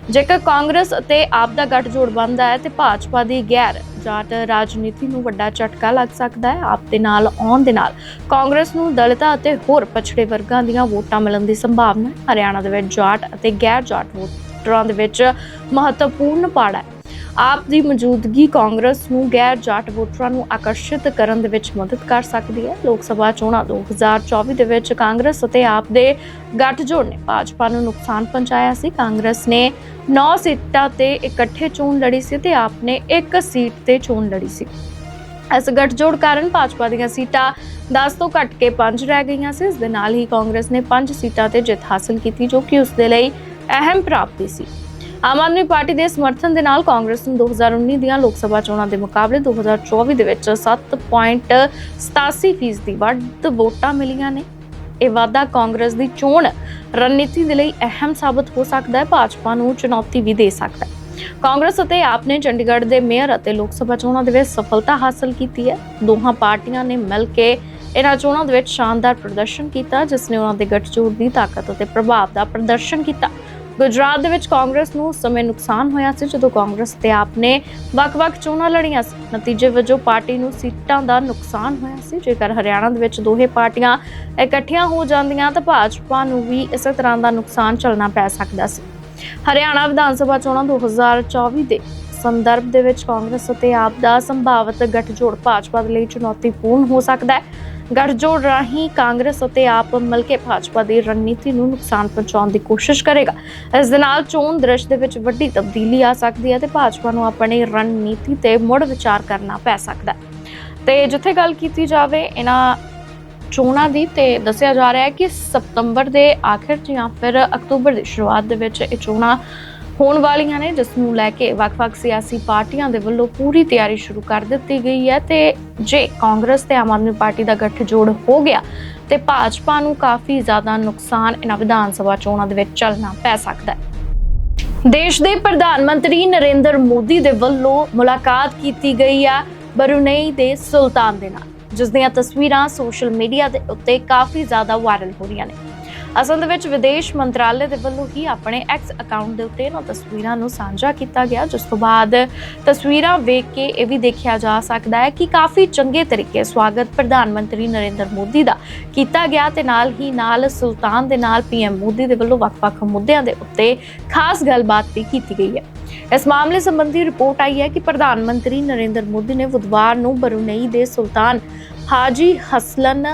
ਜੇਕਰ ਕਾਂਗਰਸ ਅਤੇ ਆਪ ਦਾ ਗੱਠਜੋੜ ਬਣਦਾ ਹੈ, ਤੇ ਭਾਜਪਾ ਦੀ ਗੈਰ ਜਾਟ ਰਾਜਨੀਤੀ ਨੂੰ ਵੱਡਾ ਝਟਕਾ ਲੱਗ ਸਕਦਾ ਹੈ। ਆਪ ਦੇ ਨਾਲ ਆਉਣ ਦੇ ਨਾਲ ਕਾਂਗਰਸ ਨੂੰ ਦਲਿਤਾਂ ਅਤੇ ਹੋਰ ਪਛੜੇ ਵਰਗਾਂ ਦੀਆਂ ਵੋਟਾਂ ਮਿਲਣ ਦੀ ਸੰਭਾਵਨਾ ਹੈ। ਹਰਿਆਣਾ ਦੇ ਵਿੱਚ ਜਾਟ ਅਤੇ ਗੈਰ ਜਾਟ ਵੋਟਰਾਂ ਦੇ ਵਿੱਚ ਮਹੱਤਵਪੂਰਨ ਪਾੜਾ ਹੈ। ਆਪ ਦੀ ਮੌਜੂਦਗੀ ਕਾਂਗਰਸ ਨੂੰ ਗੈਰ ਜਾਟ ਵੋਟਰਾਂ ਨੂੰ ਆਕਰਸ਼ਿਤ ਕਰਨ ਦੇ ਵਿੱਚ ਮਦਦ ਕਰ ਸਕਦੀ ਹੈ। ਲੋਕ ਸਭਾ ਚੋਣਾਂ 2024 ਦੇ ਵਿੱਚ ਕਾਂਗਰਸ ਅਤੇ ਆਪ ਦੇ ਗੱਠਜੋੜ ਨੇ ਭਾਜਪਾ ਨੂੰ ਨੁਕਸਾਨ ਪਹੁੰਚਾਇਆ ਸੀ। ਕਾਂਗਰਸ ਨੇ 9 ਸੀਟਾਂ ਤੇ ਇਕੱਠੇ ਚੋਣ ਲੜੀ ਸੀ ਤੇ ਆਪ ਨੇ ਇੱਕ ਸੀਟ ਤੇ ਚੋਣ ਲੜੀ ਸੀ। ਇਸ ਗੱਠਜੋੜ ਕਾਰਨ ਭਾਜਪਾ ਦੀਆਂ ਸੀਟਾਂ 10 ਤੋਂ ਘਟ ਕੇ 5 ਰਹਿ ਗਈਆਂ ਸੀ। ਇਸ ਦੇ ਨਾਲ ਹੀ ਕਾਂਗਰਸ ਨੇ 5 ਸੀਟਾਂ ਤੇ ਜਿੱਤ ਹਾਸਲ ਕੀਤੀ, ਜੋ ਕਿ ਉਸ ਦੇ ਲਈ ਅਹਿਮ ਪ੍ਰਾਪਤੀ ਸੀ। ਆਮ ਆਦਮੀ ਪਾਰਟੀ ਦੇ ਸਮਰਥਨ ਦੇ ਨਾਲ ਕਾਂਗਰਸ ਨੂੰ 2019 ਦੀਆਂ ਲੋਕ ਸਭਾ ਚੋਣਾਂ ਦੇ ਮੁਕਾਬਲੇ 2024 ਦੇ ਵਿੱਚ 7.87% ਫੀਸਦੀ ਵੱਧ ਵੋਟਾਂ ਮਿਲੀਆਂ ਨੇ। ਇਹ ਵਾਧਾ ਕਾਂਗਰਸ ਦੀ ਚੋਣ ਰਣਨੀਤੀ ਦੇ ਲਈ ਅਹਿਮ ਸਾਬਤ ਹੋ ਸਕਦਾ ਹੈ, ਭਾਜਪਾ ਨੂੰ ਚੁਣੌਤੀ ਵੀ ਦੇ ਸਕਦਾ ਹੈ। ਕਾਂਗਰਸ ਅਤੇ ਆਪ ਨੇ ਚੰਡੀਗੜ੍ਹ ਦੇ ਮੇਅਰ ਅਤੇ ਲੋਕ ਸਭਾ ਚੋਣਾਂ ਦੇ ਵਿੱਚ ਸਫਲਤਾ ਹਾਸਲ ਕੀਤੀ ਹੈ। ਦੋਹਾਂ ਪਾਰਟੀਆਂ ਨੇ ਮਿਲ ਕੇ ਇਹਨਾਂ ਚੋਣਾਂ ਦੇ ਵਿੱਚ ਸ਼ਾਨਦਾਰ ਪ੍ਰਦਰਸ਼ਨ ਕੀਤਾ, ਜਿਸ ਨੇ ਉਹਨਾਂ ਦੇ ਗੱਠਜੋੜ ਦੀ ਤਾਕਤ ਅਤੇ ਪ੍ਰਭਾਵ ਦਾ ਪ੍ਰਦਰਸ਼ਨ ਕੀਤਾ। ਗੁਜਰਾਤ ਦੇ ਵਿੱਚ ਕਾਂਗਰਸ ਨੂੰ ਉਸ ਸਮੇਂ ਨੁਕਸਾਨ ਹੋਇਆ ਸੀ ਜਦੋਂ ਕਾਂਗਰਸ ਤੇ ਆਪ ਨੇ ਵੱਖ-ਵੱਖ ਚੋਣਾਂ ਲੜੀਆਂ ਸੀ। ਨਤੀਜੇ ਵਜੋਂ ਪਾਰਟੀ ਨੂੰ ਸੀਟਾਂ ਦਾ ਨੁਕਸਾਨ ਹੋਇਆ ਸੀ। ਜੇਕਰ ਹਰਿਆਣਾ ਦੇ ਵਿੱਚ ਦੋਹੇ ਪਾਰਟੀਆਂ ਇਕੱਠੀਆਂ ਹੋ ਜਾਂਦੀਆਂ ਤਾਂ ਭਾਜਪਾ ਨੂੰ ਵੀ ਇਸੇ ਤਰ੍ਹਾਂ ਦਾ ਨੁਕਸਾਨ ਝੱਲਣਾ ਪੈ ਸਕਦਾ ਸੀ। ਹਰਿਆਣਾ ਵਿਧਾਨ ਸਭਾ ਚੋਣਾਂ 2024 ਦੇ ਸੰਦਰਭ ਦੇ ਵਿੱਚ ਕਾਂਗਰਸ ਅਤੇ ਆਪ ਦਾ ਸੰਭਾਵਤ ਗੱਠਜੋੜ ਭਾਜਪਾ ਦੇ ਲਈ ਚੁਣੌਤੀਪੂਰਨ ਹੋ ਸਕਦਾ ਹੈ। ਗੱਠਜੋੜ ਰਾਹੀਂ ਕਾਂਗਰਸ ਅਤੇ ਆਪ ਮਿਲ ਕੇ ਭਾਜਪਾ ਦੀ ਰਣਨੀਤੀ ਨੂੰ ਨੁਕਸਾਨ ਪਹੁੰਚਾਉਣ ਦੀ ਕੋਸ਼ਿਸ਼ ਕਰੇਗਾ। ਇਸ ਦੇ ਨਾਲ ਚੋਣ ਦ੍ਰਿਸ਼ ਦੇ ਵਿੱਚ ਵੱਡੀ ਤਬਦੀਲੀ ਆ ਸਕਦੀ ਹੈ ਤੇ ਭਾਜਪਾ ਨੂੰ ਆਪਣੀ ਰਣਨੀਤੀ ਤੇ ਮੁੜ ਵਿਚਾਰ ਕਰਨਾ ਪੈ ਸਕਦਾ ਹੈ। ਤੇ ਜਿੱਥੇ ਗੱਲ ਕੀਤੀ ਜਾਵੇ, ਇਹਨਾਂ ਚੋਣਾਂ ਦੀ ਤੇ ਦੱਸਿਆ ਜਾ ਰਿਹਾ ਹੈ ਕਿ ਸਤੰਬਰ ਦੇ ਆਖਿਰ 'ਚ ਜਾਂ ਫਿਰ ਅਕਤੂਬਰ ਦੀ ਸ਼ੁਰੂਆਤ ਦੇ ਵਿੱਚ ਇਹ ਚੋਣਾਂ ਹੋਣ ਵਾਲੀਆਂ ਨੇ, ਜਿਸ ਨੂੰ ਲੈ ਕੇ ਵੱਖ-ਵੱਖ ਸਿਆਸੀ ਪਾਰਟੀਆਂ ਦੇ ਵੱਲੋਂ ਪੂਰੀ ਤਿਆਰੀ ਸ਼ੁਰੂ ਕਰ ਦਿੱਤੀ ਗਈ ਹੈ ਤੇ ਜੇ ਕਾਂਗਰਸ ਤੇ ਆਮ ਆਦਮੀ ਪਾਰਟੀ ਦਾ ਗੱਠਜੋੜ ਹੋ ਗਿਆ ਤੇ ਭਾਜਪਾ ਨੂੰ ਕਾਫੀ ਜ਼ਿਆਦਾ ਨੁਕਸਾਨ ਇਹਨਾਂ ਵਿਧਾਨ ਸਭਾ ਚੋਣਾਂ ਦੇ ਵਿੱਚ ਚੱਲਣਾ ਪੈ ਸਕਦਾ ਹੈ। ਦੇਸ਼ ਦੇ ਪ੍ਰਧਾਨ ਮੰਤਰੀ ਨਰਿੰਦਰ ਮੋਦੀ ਦੇ ਵੱਲੋਂ ਮੁਲਾਕਾਤ ਕੀਤੀ ਗਈ ਹੈ ਬਰੂਨੇਈ ਦੇ ਸੁਲਤਾਨ ਦੇ ਨਾਲ, ਜਿਸ ਦੀਆਂ ਤਸਵੀਰਾਂ ਸੋਸ਼ਲ ਮੀਡੀਆ ਦੇ ਉੱਤੇ ਕਾਫੀ ਜ਼ਿਆਦਾ ਵਾਇਰਲ ਹੋ ਰਹੀਆਂ ਨੇ। ਅਸਲ ਦੇ ਵਿੱਚ ਵਿਦੇਸ਼ ਮੰਤਰਾਲੇ ਦੇ ਵੱਲੋਂ ਹੀ ਆਪਣੇ ਐਕਸ ਅਕਾਊਂਟ ਦੇ ਉੱਤੇ ਇਹਨਾਂ ਤਸਵੀਰਾਂ ਨੂੰ ਸਾਂਝਾ ਕੀਤਾ ਗਿਆ, ਜਿਸ ਤੋਂ ਬਾਅਦ ਤਸਵੀਰਾਂ ਵੇਖ ਕੇ ਇਹ ਵੀ ਦੇਖਿਆ ਜਾ ਸਕਦਾ ਹੈ ਕਿ ਕਾਫੀ ਚੰਗੇ ਤਰੀਕੇ ਸਵਾਗਤ ਪ੍ਰਧਾਨ ਮੰਤਰੀ ਨਰਿੰਦਰ ਮੋਦੀ ਦਾ ਕੀਤਾ ਗਿਆ ਤੇ ਨਾਲ ਹੀ ਨਾਲ ਸੁਲਤਾਨ ਦੇ ਨਾਲ ਪੀਐਮ ਮੋਦੀ ਦੇ ਵੱਲੋਂ ਵੱਖ-ਵੱਖ ਮੁੱਦਿਆਂ ਦੇ ਉੱਤੇ ਖਾਸ ਗੱਲਬਾਤ ਵੀ ਕੀਤੀ ਗਈ ਹੈ। ਇਸ ਮਾਮਲੇ ਸੰਬੰਧੀ ਰਿਪੋਰਟ ਆਈ ਹੈ ਕਿ ਪ੍ਰਧਾਨ ਮੰਤਰੀ ਨਰਿੰਦਰ ਮੋਦੀ ਨੇ ਬੁੱਧਵਾਰ ਨੂੰ ਬਰੂਨਈ ਦੇ ਸੁਲਤਾਨ ਹਾਜੀ ਹਸਲਨ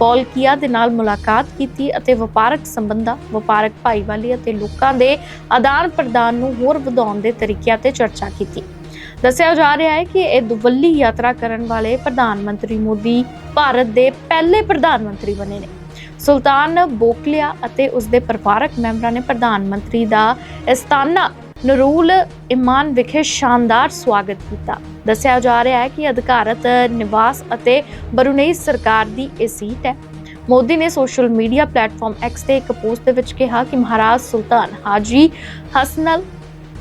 ਪੌਲਕੀਆ ਦੇ ਨਾਲ ਮੁਲਾਕਾਤ ਕੀਤੀ ਅਤੇ ਵਪਾਰਕ ਸੰਬੰਧਾਂ, ਵਪਾਰਕ ਭਾਈਵਾਲੀ ਅਤੇ ਲੋਕਾਂ ਦੇ ਆਦਾਨ ਪ੍ਰਦਾਨ ਨੂੰ ਹੋਰ ਵਧਾਉਣ ਦੇ ਤਰੀਕਿਆਂ ਤੇ ਚਰਚਾ ਕੀਤੀ। ਦੱਸਿਆ ਜਾ ਰਿਹਾ ਹੈ ਕਿ ਇਹ ਦੁਵੱਲੀ ਯਾਤਰਾ ਕਰਨ ਵਾਲੇ ਪ੍ਰਧਾਨ ਮੰਤਰੀ ਮੋਦੀ ਭਾਰਤ ਦੇ ਪਹਿਲੇ ਪ੍ਰਧਾਨ ਮੰਤਰੀ ਬਣੇ ਨੇ। ਸੁਲਤਾਨ ਬੋਕਲਿਆ ਅਤੇ ਉਸ ਦੇ ਪਰਿਵਾਰਕ ਮੈਂਬਰਾਂ ਨੇ ਪ੍ਰਧਾਨ ਮੰਤਰੀ ਦਾ ਇਸਤਾਨਾ ਨਰੂਲ ਇਮਾਨ ਵਿਖੇ ਸ਼ਾਨਦਾਰ ਸਵਾਗਤ ਕੀਤਾ। ਦੱਸਿਆ ਜਾ ਰਿਹਾ ਹੈ ਕਿ ਅਧਿਕਾਰਤ ਨਿਵਾਸ ਅਤੇ ਬਰੂਨੇਈ ਸਰਕਾਰ ਦੀ ਇਹ ਸੀਟ ਹੈ। ਮੋਦੀ ਨੇ ਸੋਸ਼ਲ ਮੀਡੀਆ ਪਲੇਟਫਾਰਮ ਐਕਸ ਤੇ ਇੱਕ ਪੋਸਟ ਦੇ ਵਿੱਚ ਕਿਹਾ ਕਿ ਮਹਾਰਾਜ ਸੁਲਤਾਨ ਹਾਜੀ ਹਸਨਲ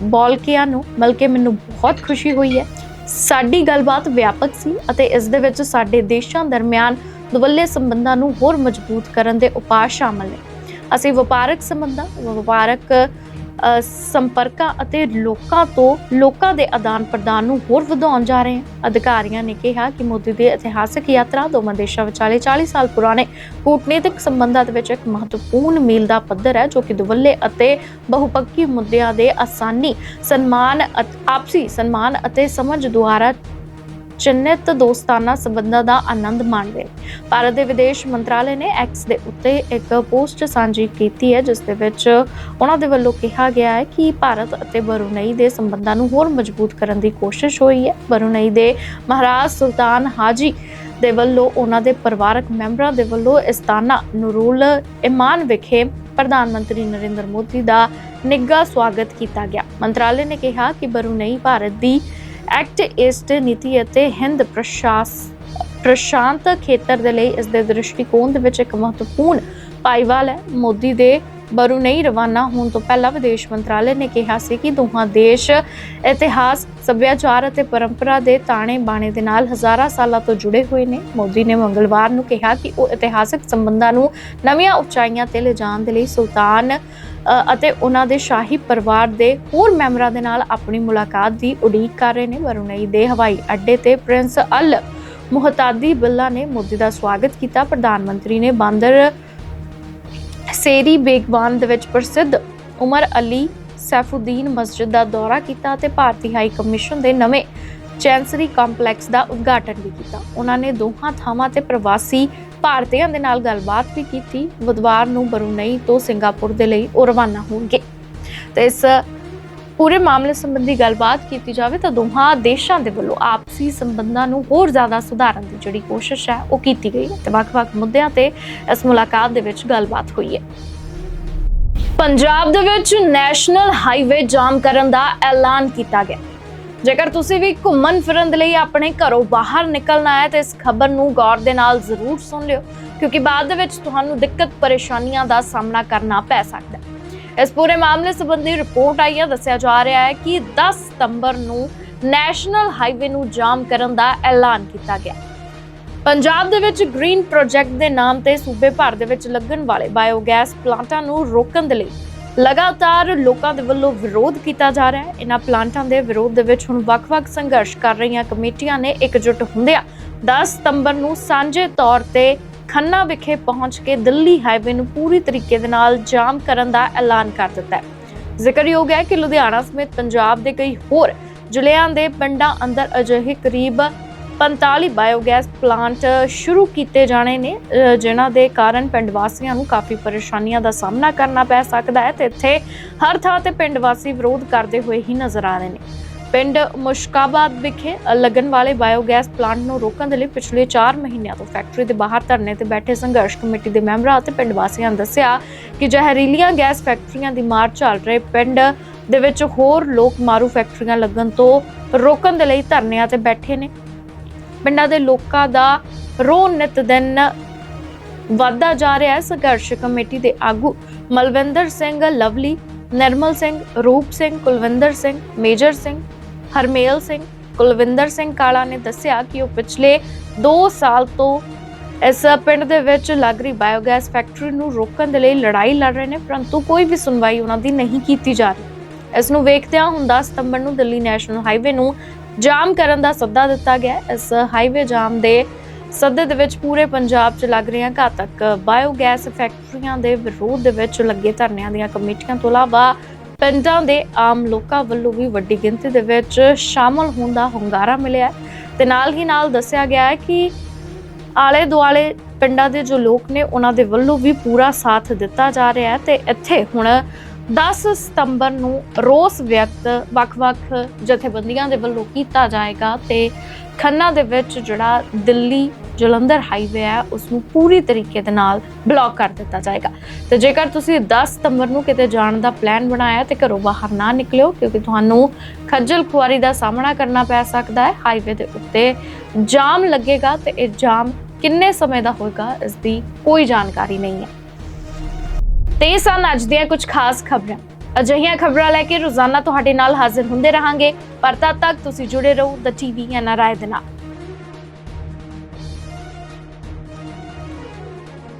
ਬੋਲਕਿਆ ਨੂੰ ਮਿਲ ਕੇ ਮੈਨੂੰ ਬਹੁਤ ਖੁਸ਼ੀ ਹੋਈ ਹੈ। ਸਾਡੀ ਗੱਲਬਾਤ ਵਿਆਪਕ ਸੀ ਅਤੇ ਇਸ ਦੇ ਵਿੱਚ ਸਾਡੇ ਦੇਸ਼ਾਂ ਦਰਮਿਆਨ ਦੁਵੱਲੇ ਸੰਬੰਧਾਂ ਨੂੰ ਹੋਰ ਮਜ਼ਬੂਤ ਕਰਨ ਦੇ ਉਪਾਅ ਸ਼ਾਮਲ ਨੇ। ਅਸੀਂ ਵਪਾਰਕ ਸੰਬੰਧਾਂ, ਵਪਾਰਕ ਸੰਪਰਕਾਂ ਅਤੇ ਲੋਕਾਂ ਤੋਂ ਲੋਕਾਂ ਦੇ ਆਦਾਨ ਪ੍ਰਦਾਨ ਨੂੰ ਹੋਰ ਵਧਾਉਣ ਜਾ ਰਹੇ ਹਾਂ। ਅਧਿਕਾਰੀਆਂ ਨੇ ਕਿਹਾ ਕਿ ਮੋਦੀ ਦੀ ਇਤਿਹਾਸਕ ਯਾਤਰਾ ਦੋਵਾਂ ਦੇਸ਼ਾਂ ਵਿਚਾਲੇ 40 ਸਾਲ ਪੁਰਾਣੇ ਕੂਟਨੀਤਿਕ ਸੰਬੰਧਾਂ ਦੇ ਵਿੱਚ ਇੱਕ ਮਹੱਤਵਪੂਰਨ ਮੀਲ ਦਾ ਪੱਧਰ ਹੈ, ਜੋ ਕਿ ਦੁਵੱਲੇ ਅਤੇ ਬਹੁਪੱਖੀ ਮੁੱਦਿਆਂ ਦੇ ਆਸਾਨੀ, ਸਨਮਾਨ ਆਪਸੀ ਸਨਮਾਨ ਅਤੇ ਸਮਝ ਦੁਆਰਾ ਚਿੰਨ੍ਹਿਤ ਦੋਸਤਾਨਾ ਸੰਬੰਧਾਂ ਦਾ ਆਨੰਦ ਮਾਣਦੇ ਨੇ ਭਾਰਤ ਦੇ ਵਿਦੇਸ਼ ਮੰਤਰਾਲੇ ਨੇ ਐਕਸ ਦੇ ਉੱਤੇ ਇੱਕ ਪੋਸਟ ਸਾਂਝੀ ਕੀਤੀ ਹੈ, ਜਿਸ ਦੇ ਵਿੱਚ ਉਹਨਾਂ ਦੇ ਵੱਲੋਂ ਕਿਹਾ ਗਿਆ ਹੈ ਕਿ ਭਾਰਤ ਅਤੇ ਬਰੂਨਈ ਦੇ ਸੰਬੰਧਾਂ ਨੂੰ ਹੋਰ ਮਜ਼ਬੂਤ ਕਰਨ ਦੀ ਕੋਸ਼ਿਸ਼ ਹੋਈ ਹੈ। ਬਰੂਨਈ ਦੇ ਮਹਾਰਾਜ ਸੁਲਤਾਨ ਹਾਜੀ ਦੇ ਵੱਲੋਂ ਉਹਨਾਂ ਦੇ ਪਰਿਵਾਰਕ ਮੈਂਬਰਾਂ ਦੇ ਵੱਲੋਂ ਇਸਤਾਨਾ ਨੂਰੁਲ ਇਮਾਨ ਵਿਖੇ ਪ੍ਰਧਾਨ ਮੰਤਰੀ ਨਰਿੰਦਰ ਮੋਦੀ ਦਾ ਨਿੱਘਾ ਸਵਾਗਤ ਕੀਤਾ ਗਿਆ। ਮੰਤਰਾਲੇ ਨੇ ਕਿਹਾ ਕਿ ਬਰੂਨਈ ਭਾਰਤ ਦੀ ਐਕਟ ਈਸਟ ਨੀਤੀ ਅਤੇ ਹਿੰਦ ਪ੍ਰਸ਼ਾਸ ਪ੍ਰਸ਼ਾਂਤ ਖੇਤਰ ਦੇ ਲਈ ਇਸ ਦੇ ਦ੍ਰਿਸ਼ਟੀਕੋਣ ਦੇ ਵਿੱਚ ਇੱਕ ਮਹੱਤਵਪੂਰਨ ਪਾਈਵਾਲ ਹੈ। ਮੋਦੀ ਦੇ ਬਰੂਨਈ ਰਵਾਨਾ ਹੋਣ ਤੋਂ ਪਹਿਲਾਂ ਵਿਦੇਸ਼ ਮੰਤਰਾਲੇ ਨੇ ਕਿਹਾ ਸੀ ਕਿ ਦੋਹਾਂ ਦੇਸ਼ ਇਤਿਹਾਸ, ਸੱਭਿਆਚਾਰ ਅਤੇ ਪਰੰਪਰਾ ਦੇ ਤਾਣੇ ਬਾਣੇ ਦੇ ਨਾਲ ਹਜ਼ਾਰਾਂ ਸਾਲਾਂ ਤੋਂ ਜੁੜੇ ਹੋਏ ਨੇ। ਮੋਦੀ ਨੇ ਮੰਗਲਵਾਰ ਨੂੰ ਕਿਹਾ ਕਿ ਉਹ ਇਤਿਹਾਸਕ ਸੰਬੰਧਾਂ ਨੂੰ ਨਵੀਆਂ ਉਚਾਈਆਂ ਤੇ ਲਿਜਾਣ ਦੇ ਲਈ ਸੁਲਤਾਨ ਅਤੇ ਉਹਨਾਂ ਦੇ ਸ਼ਾਹੀ ਪਰਿਵਾਰ ਦੇ ਹੋਰ ਮੈਂਬਰਾਂ ਦੇ ਨਾਲ ਆਪਣੀ ਮੁਲਾਕਾਤ ਦੀ ਉਡੀਕ ਕਰ ਰਹੇ ਨੇ। ਬਰੂਨਈ ਦੇ ਹਵਾਈ ਅੱਡੇ ਤੇ ਪ੍ਰਿੰਸ ਅਲ ਮੁਹਤਾਦੀ ਬਿੱਲਾ ਨੇ ਮੋਦੀ ਦਾ ਸਵਾਗਤ ਕੀਤਾ। ਪ੍ਰਧਾਨ ਮੰਤਰੀ ਨੇ ਬਾਂਦਰ ਸੇਰੀ ਬੇਗਵਾਨ ਦੇ ਵਿੱਚ ਪ੍ਰਸਿੱਧ ਉਮਰ ਅਲੀ ਸੈਫੁਦੀਨ ਮਸਜਿਦ ਦਾ ਦੌਰਾ ਕੀਤਾ ਤੇ ਭਾਰਤੀ ਹਾਈ ਕਮਿਸ਼ਨ ਦੇ ਨਵੇਂ ਚੈਂਸਰੀ ਕੰਪਲੈਕਸ ਦਾ ਉਦਘਾਟਨ ਵੀ ਕੀਤਾ। ਉਹਨਾਂ ਨੇ ਦੋਹਾਂ ਥਾਵਾਂ ਤੇ ਪ੍ਰਵਾਸੀ ਭਾਰਤੀਆਂ ਦੇ ਨਾਲ ਗੱਲਬਾਤ ਵੀ ਕੀਤੀ। ਬੁੱਧਵਾਰ ਨੂੰ ਬਰੂਨਈ ਤੋਂ ਸਿੰਗਾਪੁਰ ਦੇ ਲਈ ਉਹ ਰਵਾਨਾ ਹੋਣਗੇ। ਤੇ ਇਸ ਪੂਰੇ ਮਾਮਲੇ ਸੰਬੰਧੀ ਗੱਲਬਾਤ ਕੀਤੀ ਜਾਵੇ ਤਾਂ ਦੋਹਾਂ ਦੇਸ਼ਾਂ ਦੇ ਵੱਲੋਂ ਆਪਸੀ ਸੰਬੰਧਾਂ ਨੂੰ ਹੋਰ ਜ਼ਿਆਦਾ ਸੁਧਾਰਨ ਦੀ ਜਿਹੜੀ ਕੋਸ਼ਿਸ਼ ਹੈ, ਉਹ ਕੀਤੀ ਗਈ ਹੈ ਤੇ ਵੱਖ-ਵੱਖ ਮੁੱਦਿਆਂ ਤੇ ਇਸ ਮੁਲਾਕਾਤ ਦੇ ਵਿੱਚ ਗੱਲਬਾਤ ਹੋਈ ਹੈ। ਪੰਜਾਬ ਦੇ ਵਿੱਚ ਨੈਸ਼ਨਲ ਹਾਈਵੇ ਜਾਮ ਕਰਨ ਦਾ ਐਲਾਨ ਕੀਤਾ ਗਿਆ। ਜੇਕਰ ਤੁਸੀਂ ਵੀ ਘੁੰਮਣ ਫਿਰਨ ਦੇ ਲਈ ਆਪਣੇ ਘਰੋਂ ਬਾਹਰ ਨਿਕਲਣਾ ਹੈ, ਤਾਂ ਇਸ ਖਬਰ ਨੂੰ ਗੌਰ ਦੇ ਨਾਲ ਜ਼ਰੂਰ ਸੁਣ ਲਿਓ, ਕਿਉਂਕਿ ਬਾਅਦ ਦੇ ਵਿੱਚ ਤੁਹਾਨੂੰ ਦਿੱਕਤ ਪਰੇਸ਼ਾਨੀਆਂ ਦਾ ਸਾਹਮਣਾ ਕਰਨਾ ਪੈ ਸਕਦਾ ਹੈ। ਇਸ ਪੂਰੇ ਮਾਮਲੇ ਸੰਬੰਧੀ ਰਿਪੋਰਟ ਆਈ ਹੈ ਦੱਸਿਆ ਜਾ ਰਿਹਾ ਹੈ ਕਿ 10 ਸਤੰਬਰ ਨੂੰ ਨੈਸ਼ਨਲ ਹਾਈਵੇ ਨੂੰ ਜਾਮ ਕਰਨ ਦਾ ਐਲਾਨ ਕੀਤਾ ਗਿਆ। ਪੰਜਾਬ ਦੇ ਵਿੱਚ ਗ੍ਰੀਨ ਪ੍ਰੋਜੈਕਟ ਦੇ ਨਾਮ ਤੇ ਸੂਬੇ ਭਰ ਦੇ ਵਿੱਚ ਲੱਗਣ ਵਾਲੇ ਬਾਇਓਗੈਸ ਪਲਾਂਟਾਂ ਨੂੰ ਰੋਕਣ ਦੇ ਲਈ ਲਗਾਤਾਰ ਲੋਕਾਂ ਦੇ ਵੱਲੋਂ ਵਿਰੋਧ ਕੀਤਾ ਜਾ ਰਿਹਾ ਹੈ। ਇਹਨਾਂ ਪਲਾਂਟਾਂ ਦੇ ਵਿਰੋਧ ਦੇ ਵਿੱਚ ਹੁਣ ਵੱਖ-ਵੱਖ ਸੰਘਰਸ਼ ਕਰ ਰਹੀਆਂ ਕਮੇਟੀਆਂ ਨੇ ਇਕਜੁੱਟ ਹੁੰਦਿਆਂ 10 ਸਤੰਬਰ ਨੂੰ ਸਾਂਝੇ ਤੌਰ ਤੇ ਖੰਨਾ ਵਿਖੇ ਪਹੁੰਚ ਕੇ ਦਿੱਲੀ ਹਾਈਵੇ ਨੂੰ ਪੂਰੀ ਤਰੀਕੇ ਦੇ ਨਾਲ ਜਾਮ ਕਰਨ ਦਾ ਐਲਾਨ ਕਰ ਦਿੱਤਾ ਹੈ। ਜ਼ਿਕਰਯੋਗ ਹੈ ਕਿ ਲੁਧਿਆਣਾ ਸਮੇਤ ਪੰਜਾਬ ਦੇ ਕਈ ਹੋਰ ਜ਼ਿਲ੍ਹਿਆਂ ਦੇ ਪਿੰਡਾਂ ਅੰਦਰ ਅਜਿਹੇ ਕਰੀਬ 45 ਬਾਇਓਗੈਸ ਪਲਾਂਟ ਸ਼ੁਰੂ ਕੀਤੇ ਜਾਣੇ ਨੇ ਅ, ਜਿਨ੍ਹਾਂ ਦੇ ਕਾਰਨ ਪਿੰਡ ਵਾਸੀਆਂ ਨੂੰ ਕਾਫੀ ਪਰੇਸ਼ਾਨੀਆਂ ਦਾ ਸਾਹਮਣਾ ਕਰਨਾ ਪੈ ਸਕਦਾ ਹੈ ਤੇ ਇੱਥੇ ਹਰ ਥਾਂ ਤੇ ਪਿੰਡ ਵਾਸੀ ਵਿਰੋਧ ਕਰਦੇ ਹੋਏ ਹੀ ਨਜ਼ਰ ਆ ਰਹੇ ਨੇ। ਪਿੰਡ ਮੁਸ਼ਕਾਬਾਦ ਵਿਖੇ ਲੱਗਣ ਵਾਲੇ ਬਾਇਓਗੈਸ ਪਲਾਂਟ ਨੂੰ ਰੋਕਣ ਦੇ ਲਈ ਪਿਛਲੇ 4 ਮਹੀਨਿਆਂ ਤੋਂ ਫੈਕਟਰੀ ਦੇ ਬਾਹਰ ਧਰਨੇ ਤੇ ਬੈਠੇ ਸੰਘਰਸ਼ ਕਮੇਟੀ ਦੇ ਮੈਂਬਰਾਂ ਅਤੇ ਪਿੰਡ ਵਾਸੀਆਂ ਨੇ ਦੱਸਿਆ ਕਿ ਜ਼ਹਿਰੀਲੀਆਂ ਗੈਸ ਫੈਕਟਰੀਆਂ ਦੀ ਮਾਰ ਚੱਲ ਰਹੇ ਪਿੰਡ ਦੇ ਵਿੱਚ ਹੋਰ ਲੋਕ ਮਾਰੂ ਫੈਕਟਰੀਆਂ ਲੱਗਣ ਤੋਂ ਰੋਕਣ ਦੇ ਲਈ ਧਰਨਿਆਂ ਤੇ ਬੈਠੇ ਨੇ। ਪਿੰਡਾਂ ਦੇ ਲੋਕਾਂ ਦਾ ਰੋਹ ਨਿਤ ਦਿਨ ਵਧਦਾ ਜਾ ਰਿਹਾ ਹੈ। ਸੰਘਰਸ਼ ਕਮੇਟੀ ਦੇ ਆਗੂ ਮਲਵਿੰਦਰ ਸਿੰਘ ਲਵਲੀ, ਨਰਮਲ ਸਿੰਘ, ਰੂਪ ਸਿੰਘ, ਕੁਲਵਿੰਦਰ ਸਿੰਘ, ਮੇਜਰ ਸਿੰਘ ਹਰਮੇਲ ਸਿੰਘ, ਕੁਲਵਿੰਦਰ ਸਿੰਘ ਕਾਲਾ ਨੇ ਦੱਸਿਆ ਕਿ ਉਹ ਪਿਛਲੇ 2 ਸਾਲ ਤੋਂ ਇਸ ਪਿੰਡ ਦੇ ਵਿੱਚ ਲੱਗ ਰਹੀ ਬਾਇਓਗੈਸ ਫੈਕਟਰੀ ਨੂੰ ਰੋਕਣ ਦੇ ਲਈ ਲੜਾਈ ਲੜ ਰਹੇ ਨੇ, ਪਰੰਤੂ ਕੋਈ ਵੀ ਸੁਣਵਾਈ ਉਹਨਾਂ ਦੀ ਨਹੀਂ ਕੀਤੀ ਜਾ ਰਹੀ। ਇਸ ਨੂੰ ਵੇਖਦਿਆਂ ਹੁਣ 10 ਸਤੰਬਰ ਨੂੰ ਦਿੱਲੀ ਨੈਸ਼ਨਲ ਹਾਈਵੇ ਨੂੰ ਜਾਮ ਕਰਨ ਦਾ ਸੱਦਾ ਦਿੱਤਾ ਗਿਆ ਇਸ ਹਾਈਵੇ ਜਾਮ ਦੇ ਸੱਦੇ ਦੇ ਵਿੱਚ ਪੂਰੇ ਪੰਜਾਬ 'ਚ ਲੱਗ ਰਹੀਆਂ ਘਾਤਕ ਬਾਇਓਗੈਸ ਫੈਕਟਰੀਆਂ ਦੇ ਵਿਰੋਧ ਦੇ ਵਿੱਚ ਲੱਗੇ ਧਰਨਿਆਂ ਦੀਆਂ ਕਮੇਟੀਆਂ ਤੋਂ ਇਲਾਵਾ ਪਿੰਡਾਂ ਦੇ ਆਮ ਲੋਕਾਂ ਵੱਲੋਂ ਵੀ ਵੱਡੀ ਗਿਣਤੀ ਦੇ ਵਿੱਚ ਸ਼ਾਮਲ ਹੋਣ ਦਾ ਹੁੰਗਾਰਾ ਮਿਲਿਆ ਹੈ। ਤੇ ਨਾਲ ਹੀ ਨਾਲ ਦੱਸਿਆ ਗਿਆ ਹੈ ਕਿ ਆਲੇ ਦੁਆਲੇ ਪਿੰਡਾਂ ਦੇ ਜੋ ਲੋਕ ਨੇ, ਉਹਨਾਂ ਦੇ ਵੱਲੋਂ ਵੀ ਪੂਰਾ ਸਾਥ ਦਿੱਤਾ ਜਾ ਰਿਹਾ ਹੈ ਤੇ ਇੱਥੇ ਹੁਣ 10 ਸਤੰਬਰ ਨੂੰ ਰੋਸ ਵਿਅਕਤ ਵੱਖ-ਵੱਖ ਜਥੇਬੰਦੀਆਂ ਦੇ ਵੱਲੋਂ ਕੀਤਾ ਜਾਏਗਾ ਤੇ ਖੰਨਾ ਦੇ ਵਿੱਚ ਜਿਹੜਾ ਦਿੱਲੀ ਜਲੰਧਰ ਹਾਈਵੇ ਹੈ ਉਸ ਨੂੰ ਪੂਰੀ ਤਰੀਕੇ ਦੇ ਨਾਲ ਬਲੌਕ ਕਰ ਦਿੱਤਾ ਜਾਏਗਾ। ਤੇ ਜੇਕਰ ਤੁਸੀਂ 10 ਸਤੰਬਰ ਨੂੰ ਕਿਤੇ ਜਾਣ ਦਾ ਪਲਾਨ ਬਣਾਇਆ ਤੇ ਘਰੋਂ ਬਾਹਰ ਨਾ ਨਿਕਲਿਓ, ਕਿਉਂਕਿ ਤੁਹਾਨੂੰ ਖੱਜਲ ਖੁਆਰੀ ਦਾ ਸਾਹਮਣਾ ਕਰਨਾ ਪੈ ਸਕਦਾ ਹੈ ਹਾਈਵੇ ਦੇ ਉੱਤੇ। ਜਾਮ ਲੱਗੇਗਾ ਤੇ ਇਹ ਜਾਮ ਕਿੰਨੇ ਸਮੇਂ ਦਾ ਹੋਏਗਾ, ਇਸ ਦੀ ਕੋਈ ਜਾਣਕਾਰੀ ਨਹੀਂ ਹੈ। ਤੇ ਇਹ ਸਨ ਅੱਜ ਦੀਆਂ ਕੁਝ ਖਾਸ ਖਬਰਾਂ। ਅਜਿਹੀਆਂ ਖਬਰਾਂ ਲੈ ਕੇ ਰੋਜ਼ਾਨਾ ਤੁਹਾਡੇ ਨਾਲ ਹਾਜ਼ਰ ਹੁੰਦੇ ਰਹਾਂਗੇ। ਪਰ ਤਦ ਤੱਕ ਤੁਸੀਂ ਜੁੜੇ ਰਹੋ ਦ ਟੀਵੀ ਐਨਆਰਆਈ ਦੇ ਨਾਲ।